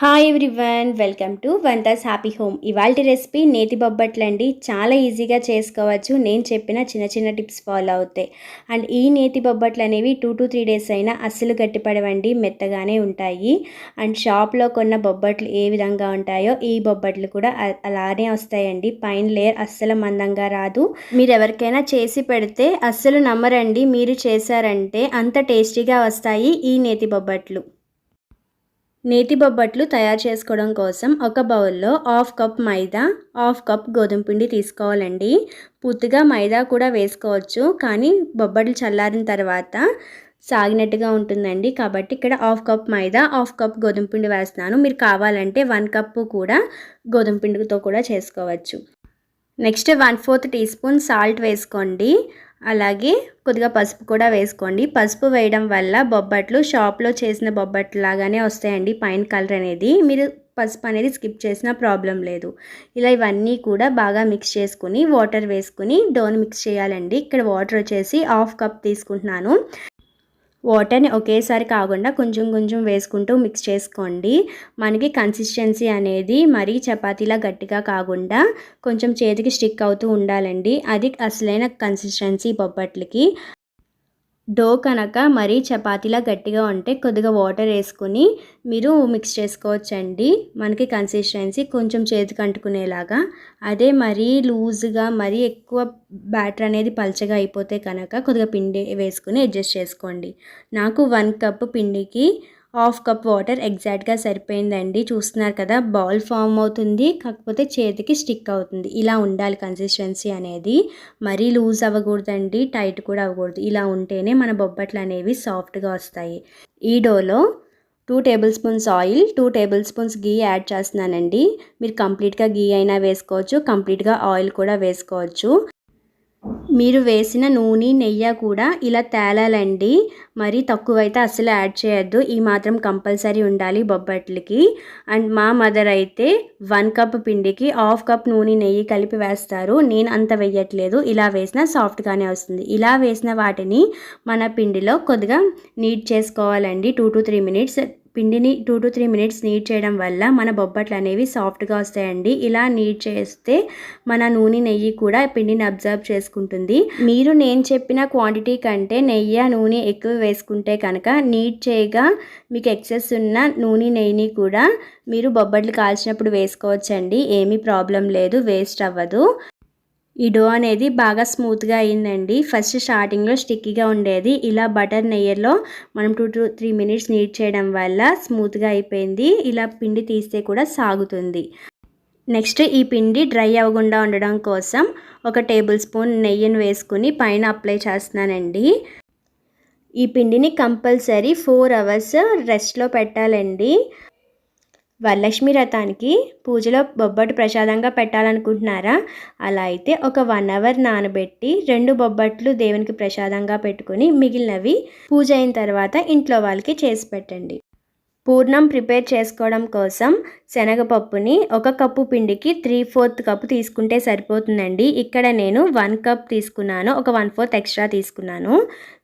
Hi everyone welcome to వంతాస్ happy home ఇవాళ recipe నేతి బొబ్బట్లు అండి. చాలా ఈజీగా చేసుకోవచ్చు. నేను చెప్పిన చిన్న చిన్న టిప్స్ ఫాలో అవుతాయి. అండ్ ఈ నేతి బొబ్బట్లు అనేవి టూ టు త్రీ డేస్ అయినా అస్సలు గట్టిపడవండి. మెత్తగానే ఉంటాయి. అండ్ షాప్లో కొన్న బొబ్బట్లు ఏ విధంగా ఉంటాయో ఈ బొబ్బట్లు కూడా అలానే వస్తాయండి. పైన లేయర్ అస్సలు మందంగా రాదు. మీరు ఎవరికైనా చేసి పెడితే అస్సలు నమ్మరండి. మీరు చేశారంటే అంత టేస్టీగా వస్తాయి ఈ నేతి బొబ్బట్లు. నేతి బొబ్బట్లు తయారు చేసుకోవడం కోసం ఒక బౌల్లో half cup maida half cup గోధుమ పిండి తీసుకోవాలండి. పూర్తిగా మైదా కూడా వేసుకోవచ్చు కానీ బొబ్బట్లు చల్లారిన తర్వాత సాగినట్టుగా ఉంటుందండి. కాబట్టి ఇక్కడ half cup maida half cup గోధుమ పిండి వేస్తున్నాను. మీరు కావాలంటే వన్ కప్పు కూడా గోధుమ పిండితో కూడా చేసుకోవచ్చు. Next one fourth teaspoon salt వేసుకోండి. అలాగే కొద్దిగా పసుపు కూడా వేసుకోండి. పసుపు వేయడం వల్ల బొబ్బట్లు షాప్లో చేసిన బొబ్బట్లు లాగానే వస్తాయండి పైన కలర్ అనేది. మీరు పసుపు అనేది స్కిప్ చేసిన ప్రాబ్లం లేదు. ఇలా ఇవన్నీ కూడా బాగా మిక్స్ చేసుకుని వాటర్ వేసుకుని డోన్ మిక్స్ చేయాలండి. ఇక్కడ వాటర్ వచ్చేసి హాఫ్ కప్ తీసుకుంటున్నాను. వాటర్ని ఒకేసారి కాకుండా కొంచెం కొంచెం వేసుకుంటూ మిక్స్ చేసుకోండి. మనకి కన్సిస్టెన్సీ అనేది మరీ చపాతీలా గట్టిగా కాకుండా కొంచెం చేతికి స్టిక్ అవుతూ ఉండాలండి. అది అసలైన కన్సిస్టెన్సీ బొబ్బట్లకి. డో కనుక మరీ చపాతీలా గట్టిగా ఉంటే కొద్దిగా వాటర్ వేసుకుని మీరు మిక్స్ చేసుకోవచ్చండి. మనకి కన్సిస్టెన్సీ కొంచెం చేతికి అంటుకునేలాగా. అదే మరీ లూజ్గా మరీ ఎక్కువ బ్యాటర్ అనేది పల్చగా అయిపోతే కనుక కొద్దిగా పిండి వేసుకుని అడ్జస్ట్ చేసుకోండి. నాకు వన్ కప్ పిండికి హాఫ్ కప్ వాటర్ ఎగ్జాక్ట్గా సరిపోయిందండి. చూస్తున్నారు కదా బాల్ ఫామ్ అవుతుంది. కాకపోతే చేతికి స్టిక్ అవుతుంది. ఇలా ఉండాలి కన్సిస్టెన్సీ అనేది. మరీ లూజ్ అవ్వకూడదండి. టైట్ కూడా అవ్వకూడదు. ఇలా ఉంటేనే మన బొబ్బట్లు అనేవి సాఫ్ట్గా వస్తాయి. ఈ Dolo two tablespoons oil two tablespoons ghee add చేస్తున్నానండి. మీరు కంప్లీట్గా గీ అయినా వేసుకోవచ్చు. కంప్లీట్గా ఆయిల్ కూడా వేసుకోవచ్చు. మీరు వేసిన నూనె నెయ్యి కూడా ఇలా తేలాలండి. మరి తక్కువైతే అసలు యాడ్ చేయొద్దు. ఈ మాత్రం కంపల్సరీ ఉండాలి బొబ్బట్లకి. అండ్ మా మదర్ అయితే వన్ కప్ పిండికి హాఫ్ కప్ నూనె నెయ్యి కలిపి వేస్తారు. నేను అంత వేయట్లేదు. ఇలా వేసిన సాఫ్ట్గానే వస్తుంది. ఇలా వేసిన వాటిని మన పిండిలో కొద్దిగా నీట్ చేసుకోవాలండి. టూ టు త్రీ మినిట్స్ పిండిని two to three minutes knead చేయడం వల్ల మన బొబ్బట్లు అనేవి సాఫ్ట్గా వస్తాయండి. ఇలా నీట్ చేస్తే మన నూనె నెయ్యి కూడా పిండిని అబ్జర్వ్ చేసుకుంటుంది. మీరు నేను చెప్పిన క్వాంటిటీ కంటే నెయ్యి నూనె ఎక్కువ వేసుకుంటే కనుక నీట్ చేయగా మీకు ఎక్సెస్ ఉన్న నూనె నెయ్యిని కూడా మీరు బొబ్బట్లు కాల్చినప్పుడు వేసుకోవచ్చండి. ఏమీ ప్రాబ్లం లేదు వేస్ట్ అవ్వదు. ఈ డో అనేది బాగా స్మూత్గా అయిందండి. ఫస్ట్ స్టార్టింగ్లో స్టిక్కీగా ఉండేది. ఇలా బటర్ నెయ్యర్లో మనం two two three minutes knead చేయడం వల్ల స్మూత్గా అయిపోయింది. ఇలా పిండి తీస్తే కూడా సాగుతుంది. నెక్స్ట్ ఈ పిండి డ్రై అవ్వకుండా ఉండడం కోసం ఒక టేబుల్ స్పూన్ నెయ్యిని వేసుకుని పైన అప్లై చేస్తున్నానండి. ఈ పిండిని కంపల్సరీ ఫోర్ అవర్స్ రెస్ట్లో పెట్టాలండి. వరలక్ష్మి రథానికి పూజలో బొబ్బట్టు ప్రసాదంగా పెట్టాలనుకుంటున్నారా? అలా అయితే ఒక వన్ అవర్ నానబెట్టి రెండు బొబ్బట్లు దేవునికి ప్రసాదంగా పెట్టుకుని మిగిలినవి పూజ అయిన తర్వాత ఇంట్లో వాళ్ళకి చేసి పెట్టండి. పూర్ణం ప్రిపేర్ చేసుకోవడం కోసం శనగపప్పుని ఒక కప్పు పిండికి త్రీ ఫోర్త్ కప్పు తీసుకుంటే సరిపోతుందండి. ఇక్కడ నేను వన్ కప్ తీసుకున్నాను. ఒక వన్ ఫోర్త్ ఎక్స్ట్రా తీసుకున్నాను.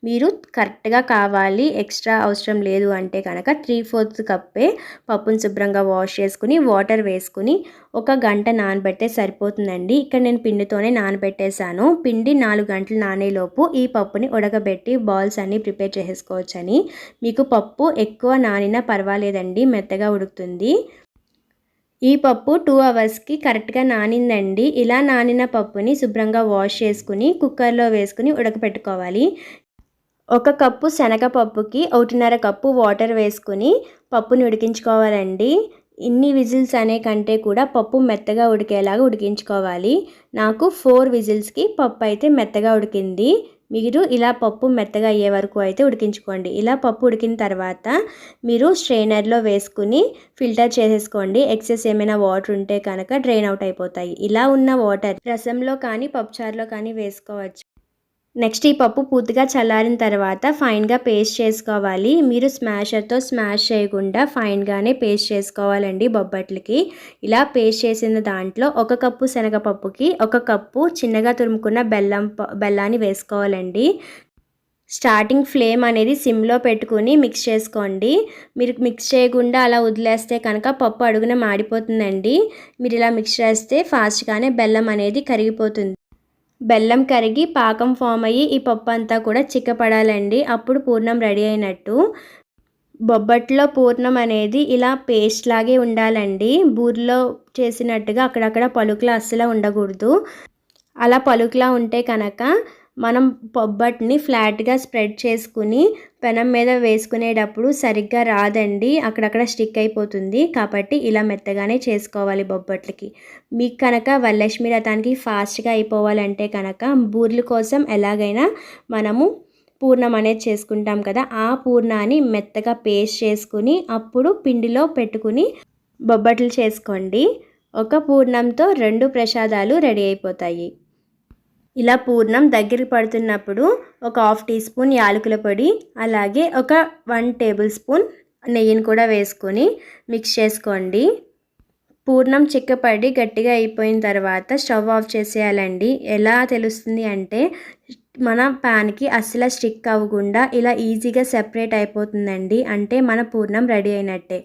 మీరు కరెక్ట్గా కావాలి. ఎక్స్ట్రా అవసరం లేదు అంటే కనుక త్రీ ఫోర్త్ కప్పే పప్పును శుభ్రంగా వాష్ చేసుకుని వాటర్ వేసుకుని ఒక గంట నానబెడితే సరిపోతుందండి. ఇక్కడ నేను పిండితోనే నానబెట్టేశాను. పిండి నాలుగు గంటలు నానేలోపు ఈ పప్పుని ఉడకబెట్టి బాల్స్ అన్నీ ప్రిపేర్ చేసుకోవచ్చని. మీకు పప్పు ఎక్కువ నానిన పర్వాలేదు. పర్వాలేదండి మెత్తగా ఉడుకుతుంది. ఈ పప్పు టూ అవర్స్కి కరెక్ట్గా నానిందండి. ఇలా నానిన పప్పుని శుభ్రంగా వాష్ చేసుకుని కుక్కర్లో వేసుకుని ఉడకపెట్టుకోవాలి. ఒక కప్పు శనగపప్పుకి ఒకటిన్నర కప్పు వాటర్ వేసుకుని పప్పుని ఉడికించుకోవాలండి. ఇన్ని విజిల్స్ అనే కంటే కూడా పప్పు మెత్తగా ఉడికేలాగా ఉడికించుకోవాలి. నాకు ఫోర్ విజిల్స్కి పప్పు అయితే మెత్తగా ఉడికింది. మీరు ఇలా పప్పు మెత్తగా అయ్యే వరకు అయితే ఉడికించుకోండి. ఇలా పప్పు ఉడికిన తర్వాత మీరు స్ట్రైనర్లో వేసుకుని ఫిల్టర్ చేసేసుకోండి. ఎక్సెస్ ఏమైనా వాటర్ ఉంటే కనుక డ్రైన్ అవుట్ అయిపోతాయి. ఇలా ఉన్న వాటర్ రసంలో కానీ పప్పుచారులో కానీ వేసుకోవచ్చు. నెక్స్ట్ ఈ పప్పు పూర్తిగా చల్లారిన తర్వాత ఫైన్గా పేస్ట్ చేసుకోవాలి. మీరు స్మాషర్తో స్మాష్ చేయకుండా ఫైన్గానే పేస్ట్ చేసుకోవాలండి బొబ్బట్లకి. ఇలా పేస్ట్ చేసిన దాంట్లో ఒక కప్పు శనగపప్పుకి ఒక కప్పు చిన్నగా తురుముకున్న బెల్లం ప- బెల్లాన్ని వేసుకోవాలండి. స్టార్టింగ్ ఫ్లేమ్ అనేది సిమ్లో పెట్టుకుని మిక్స్ చేసుకోండి. మీరు మిక్స్ చేయకుండా అలా వదిలేస్తే కనుక పప్పు అడుగున మాడిపోతుందండి. మీరు ఇలా మిక్స్ చేస్తే ఫాస్ట్గానే బెల్లం అనేది కరిగిపోతుంది. బెల్లం కరిగి పాకం ఫామ్ అయ్యి ఈ పప్పు అంతా కూడా చిక్కపడాలండి. అప్పుడు పూర్ణం రెడీ అయినట్టు. బొబ్బట్లో పూర్ణం అనేది ఇలా పేస్ట్ లాగే ఉండాలండి. బూరిలో చేసినట్టుగా అక్కడక్కడ పలుకులా అస్సలు ఉండకూడదు. అలా పలుకులా ఉంటే కనుక మనం బొబ్బట్ని ఫ్లాట్గా స్ప్రెడ్ చేసుకుని పెనం మీద వేసుకునేటప్పుడు సరిగ్గా రాదండి అక్కడక్కడ స్టిక్ అయిపోతుంది. కాబట్టి ఇలా మెత్తగానే చేసుకోవాలి బొబ్బట్లకి. మీకు కనుక వరలక్ష్మి రథానికి ఫాస్ట్గా అయిపోవాలంటే కనుక బూర్ల కోసం ఎలాగైనా మనము పూర్ణం అనేది చేసుకుంటాం కదా ఆ పూర్ణాన్ని మెత్తగా పేస్ట్ చేసుకుని అప్పుడు పిండిలో పెట్టుకుని బొబ్బట్లు చేసుకోండి. ఒక పూర్ణంతో రెండు ప్రసాదాలు రెడీ అయిపోతాయి. ఇలా పూర్ణం దగ్గరికి పడుతున్నప్పుడు ఒక హాఫ్ టీ స్పూన్ యాలకుల పొడి అలాగే ఒక వన్ టేబుల్ స్పూన్ నెయ్యిని కూడా వేసుకొని మిక్స్ చేసుకోండి. పూర్ణం చిక్కపడి గట్టిగా అయిపోయిన తర్వాత స్టవ్ ఆఫ్ చేసేయాలండి. ఎలా తెలుస్తుంది అంటే మన ప్యాన్కి అస్సలు స్టిక్ అవ్వకుండా ఇలా ఈజీగా సెపరేట్ అయిపోతుందండి. అంటే మన పూర్ణం రెడీ అయినట్టే.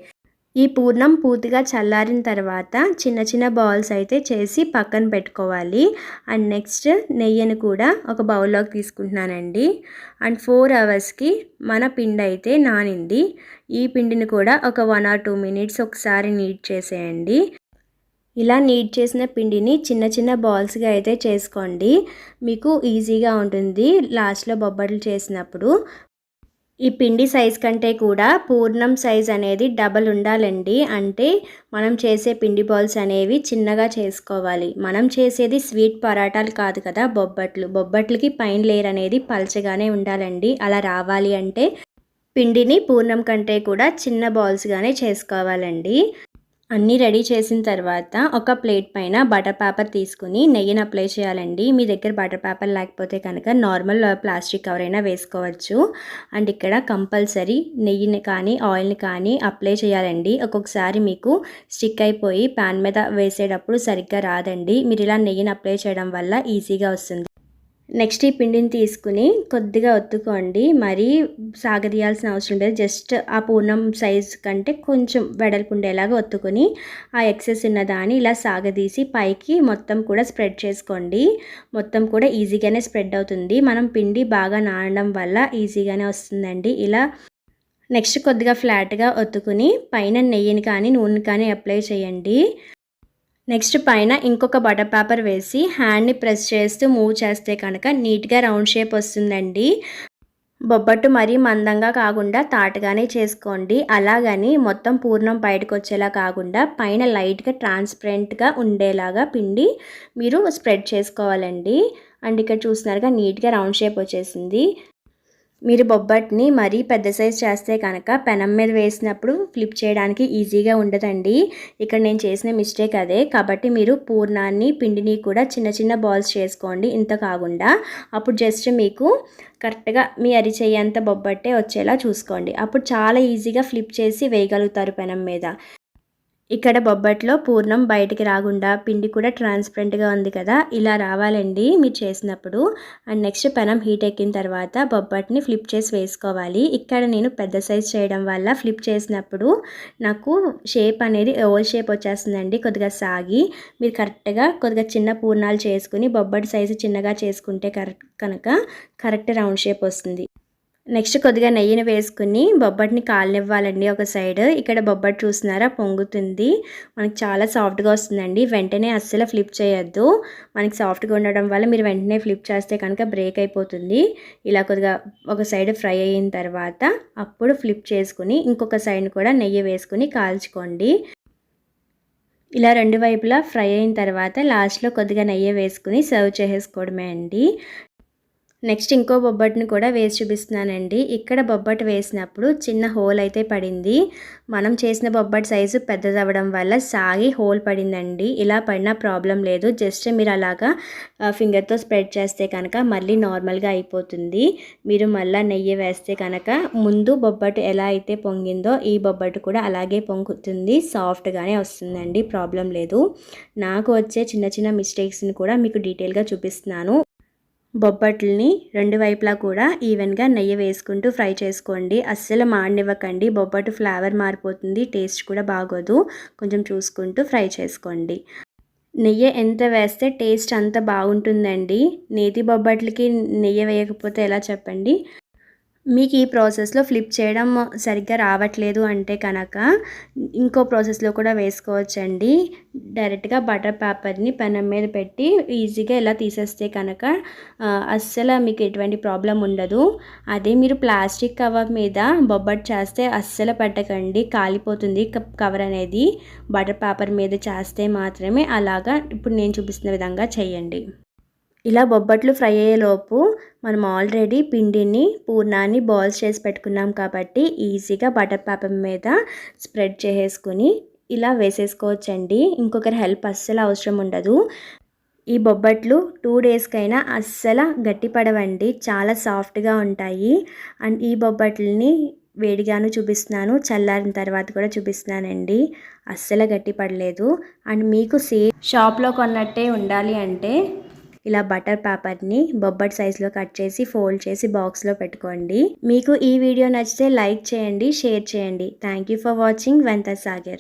ఈ పూర్ణం పూర్తిగా చల్లారిన తర్వాత చిన్న చిన్న బాల్స్ అయితే చేసి పక్కన పెట్టుకోవాలి. అండ్ నెక్స్ట్ నెయ్యిని కూడా ఒక బౌల్లోకి తీసుకుంటున్నానండి. అండ్ ఫోర్ అవర్స్కి మన పిండి అయితే నానింది. ఈ పిండిని కూడా ఒక వన్ ఆర్ టూ మినిట్స్ ఒకసారి నీట్ చేసేయండి. ఇలా నీట్ చేసిన పిండిని చిన్న చిన్న బాల్స్గా అయితే చేసుకోండి. మీకు ఈజీగా ఉంటుంది. లాస్ట్లో బొబ్బట్లు చేసినప్పుడు ఈ పిండి సైజ్ కంటే కూడా పూర్ణం సైజ్ అనేది డబల్ ఉండాలండి. అంటే మనం చేసే పిండి బాల్స్ అనేవి చిన్నగా చేసుకోవాలి. మనం చేసేది స్వీట్ పరాటాలు కాదు కదా బొబ్బట్లు. బొబ్బట్లకి పైన లేయర్ అనేది పల్చగానే ఉండాలండి. అలా రావాలి అంటే పిండిని పూర్ణం కంటే కూడా చిన్న బాల్స్గానే చేసుకోవాలండి. అన్నీ రెడీ చేసిన తర్వాత ఒక ప్లేట్ పైన బటర్ పేపర్ తీసుకుని నెయ్యిని అప్లై చేయాలండి. మీ దగ్గర బటర్ పేపర్ లేకపోతే కనుక నార్మల్ ప్లాస్టిక్ కవర్ అయినా వేసుకోవచ్చు. అండ్ ఇక్కడ కంపల్సరీ నెయ్యిని కానీ ఆయిల్ని కానీ అప్లై చేయాలండి. ఒక్కొక్కసారి మీకు స్టిక్ అయిపోయి ప్యాన్ మీద వేసేటప్పుడు సరిగ్గా రాదండి. మీరు ఇలా నెయ్యిని అప్లై చేయడం వల్ల ఈజీగా వస్తుంది. నెక్స్ట్ ఈ పిండిని తీసుకుని కొద్దిగా ఒత్తుకోండి. మరీ సాగదీయాల్సిన అవసరం లేదు. జస్ట్ ఆ పూర్ణం సైజ్ కంటే కొంచెం వెడల్పు ఉండేలాగా ఒత్తుకొని ఆ ఎక్సెస్ ఉన్న దాన్ని ఇలా సాగదీసి పైకి మొత్తం కూడా స్ప్రెడ్ చేసుకోండి. మొత్తం కూడా ఈజీగానే స్ప్రెడ్ అవుతుంది. మనం పిండి బాగా నానడం వల్ల ఈజీగానే వస్తుందండి. ఇలా నెక్స్ట్ కొద్దిగా ఫ్లాట్గా ఒత్తుకుని పైన నెయ్యిని కానీ నూనె కానీ అప్లై చేయండి. నెక్స్ట్ పైన ఇంకొక బటర్ పేపర్ వేసి హ్యాండ్ని ప్రెస్ చేస్తూ మూవ్ చేస్తే కనుక నీట్గా రౌండ్ షేప్ వస్తుందండి. బొబ్బట్టు మరీ మందంగా కాకుండా తాటగానే చేసుకోండి. అలాగని మొత్తం పూర్ణం బయటకు వచ్చేలా కాకుండా పైన లైట్గా ట్రాన్స్పరెంట్గా ఉండేలాగా పిండి మీరు స్ప్రెడ్ చేసుకోవాలండి. అండ్ ఇక్కడ చూసినారుగా నీట్గా రౌండ్ షేప్ వచ్చేసింది. మీరు బొబ్బట్ని మరీ పెద్ద సైజ్ చేస్తే కనుక పెనం మీద వేసినప్పుడు ఫ్లిప్ చేయడానికి ఈజీగా ఉండదండి. ఇక్కడ నేను చేసిన మిస్టేక్ అదే. కాబట్టి మీరు పూర్ణాన్ని పిండిని కూడా చిన్న చిన్న బాల్స్ చేసుకోండి. ఇంత కాకుండా అప్పుడు జస్ట్ మీకు కరెక్ట్గా మీ అరిచేయంత బొబ్బట్టే వచ్చేలా చూసుకోండి. అప్పుడు చాలా ఈజీగా ఫ్లిప్ చేసి వేయగలుగుతారు పెనం మీద. ఇక్కడ బొబ్బట్లో పూర్ణం బయటికి రాకుండా పిండి కూడా ట్రాన్స్పరెంట్గా ఉంది కదా ఇలా రావాలండి మీరు చేసినప్పుడు. అండ్ నెక్స్ట్ పెనం హీట్ ఎక్కిన తర్వాత బొబ్బట్ని ఫ్లిప్ చేసి వేసుకోవాలి. ఇక్కడ నేను పెద్ద సైజ్ చేయడం వల్ల ఫ్లిప్ చేసినప్పుడు నాకు షేప్ అనేది ఓవర్ షేప్ వచ్చేస్తుందండి కొద్దిగా సాగి. మీరు కరెక్ట్గా కొద్దిగా చిన్న పూర్ణాలు చేసుకుని బొబ్బట్ సైజు చిన్నగా చేసుకుంటే కరెక్ట్ కనుక కరెక్ట్ రౌండ్ షేప్ వస్తుంది. నెక్స్ట్ కొద్దిగా నెయ్యిని వేసుకుని బొబ్బట్ని కాలనివ్వాలండి ఒక సైడ్. ఇక్కడ బొబ్బట్ చూస్తున్నారా? పొంగుతుంది. మనకి చాలా సాఫ్ట్గా వస్తుందండి. వెంటనే అస్సలు ఫ్లిప్ చేయొద్దు. మనకి సాఫ్ట్గా ఉండడం వల్ల మీరు వెంటనే ఫ్లిప్ చేస్తే కనుక బ్రేక్ అయిపోతుంది. ఇలా కొద్దిగా ఒక సైడ్ ఫ్రై అయిన తర్వాత అప్పుడు ఫ్లిప్ చేసుకుని ఇంకొక సైడ్ కూడా నెయ్యి వేసుకుని కాల్చుకోండి. ఇలా రెండు వైపులా ఫ్రై అయిన తర్వాత లాస్ట్లో కొద్దిగా నెయ్యి వేసుకుని సర్వ్ చేసేసుకోవడమే అండి. నెక్స్ట్ ఇంకో బొబ్బట్ని కూడా వేసి చూపిస్తున్నానండి. ఇక్కడ బొబ్బట్ వేసినప్పుడు చిన్న హోల్ అయితే పడింది. మనం చేసిన బొబ్బట్ సైజు పెద్దదవ్వడం వల్ల సాగి హోల్ పడిందండి. ఇలా పడినా ప్రాబ్లం లేదు. జస్ట్ మీరు అలాగా ఫింగర్తో స్ప్రెడ్ చేస్తే కనుక మళ్ళీ నార్మల్గా అయిపోతుంది. మీరు మళ్ళీ నెయ్యి వేస్తే కనుక ముందు బొబ్బట్టు ఎలా అయితే పొంగిందో ఈ బొబ్బట్టు కూడా అలాగే పొంగుతుంది. సాఫ్ట్గానే వస్తుందండి. ప్రాబ్లం లేదు. నాకు వచ్చే చిన్న చిన్న మిస్టేక్స్ని కూడా మీకు డీటెయిల్గా చూపిస్తున్నాను. బొబ్బట్లని రెండు వైపులా కూడా ఈవెన్గా నెయ్యి వేసుకుంటూ ఫ్రై చేసుకోండి. అస్సలు మాడనివ్వకండి. బొబ్బట్టు ఫ్లేవర్ మారిపోతుంది. టేస్ట్ కూడా బాగోదు. కొంచెం చూసుకుంటూ ఫ్రై చేసుకోండి. నెయ్యి ఎంత వేస్తే టేస్ట్ అంత బాగుంటుందండి. నేతి బొబ్బట్లకి నెయ్యి వేయకపోతే ఎలా చెప్పండి? మీకు ఈ ప్రాసెస్లో ఫ్లిప్ చేయడం సరిగ్గా రావట్లేదు అంటే కనుక ఇంకో ప్రాసెస్లో కూడా వేసుకోవచ్చండి. డైరెక్ట్గా బటర్ పేపర్ని పెనం మీద పెట్టి ఈజీగా ఇలా తీసేస్తే కనుక అస్సలు మీకు ఎటువంటి ప్రాబ్లం ఉండదు. అదే మీరు ప్లాస్టిక్ కవర్ మీద బొబ్బట్ చేస్తే అస్సలు పెట్టకండి. కాలిపోతుంది కవర్ అనేది. బటర్ పేపర్ మీద చేస్తే మాత్రమే అలాగా. ఇప్పుడు నేను చూపిస్తున్న విధంగా చేయండి. ఇలా బొబ్బట్లు ఫ్రై అయ్యేలోపు మనం ఆల్రెడీ పిండిని పూర్ణాన్ని బాల్స్ చేసి పెట్టుకున్నాం కాబట్టి ఈజీగా బటర్ పేపర్ మీద స్ప్రెడ్ చేసేసుకుని ఇలా వేసేసుకోవచ్చండి. ఇంకొకరి హెల్ప్ అస్సలు అవసరం ఉండదు. ఈ బొబ్బట్లు టూ డేస్కైనా అస్సలు గట్టిపడవండి చాలా సాఫ్ట్గా ఉంటాయి. అండ్ ఈ బొబ్బట్లని వేడిగాను చూపిస్తున్నాను. చల్లారిన తర్వాత కూడా చూపిస్తున్నానండి. అస్సలు గట్టిపడలేదు అండ్ మీకు సేమ్ షాప్లో కొన్నట్టే ఉండాలి అంటే ఇలా బటర్ పేపర్ని బొబ్బట్ సైజులో కట్ చేసి ఫోల్డ్ చేసి బాక్స్లో పెట్టుకోండి. మీకు ఈ వీడియో నచ్చితే లైక్ చేయండి షేర్ చేయండి. Thank you for watching. వెంత Sagar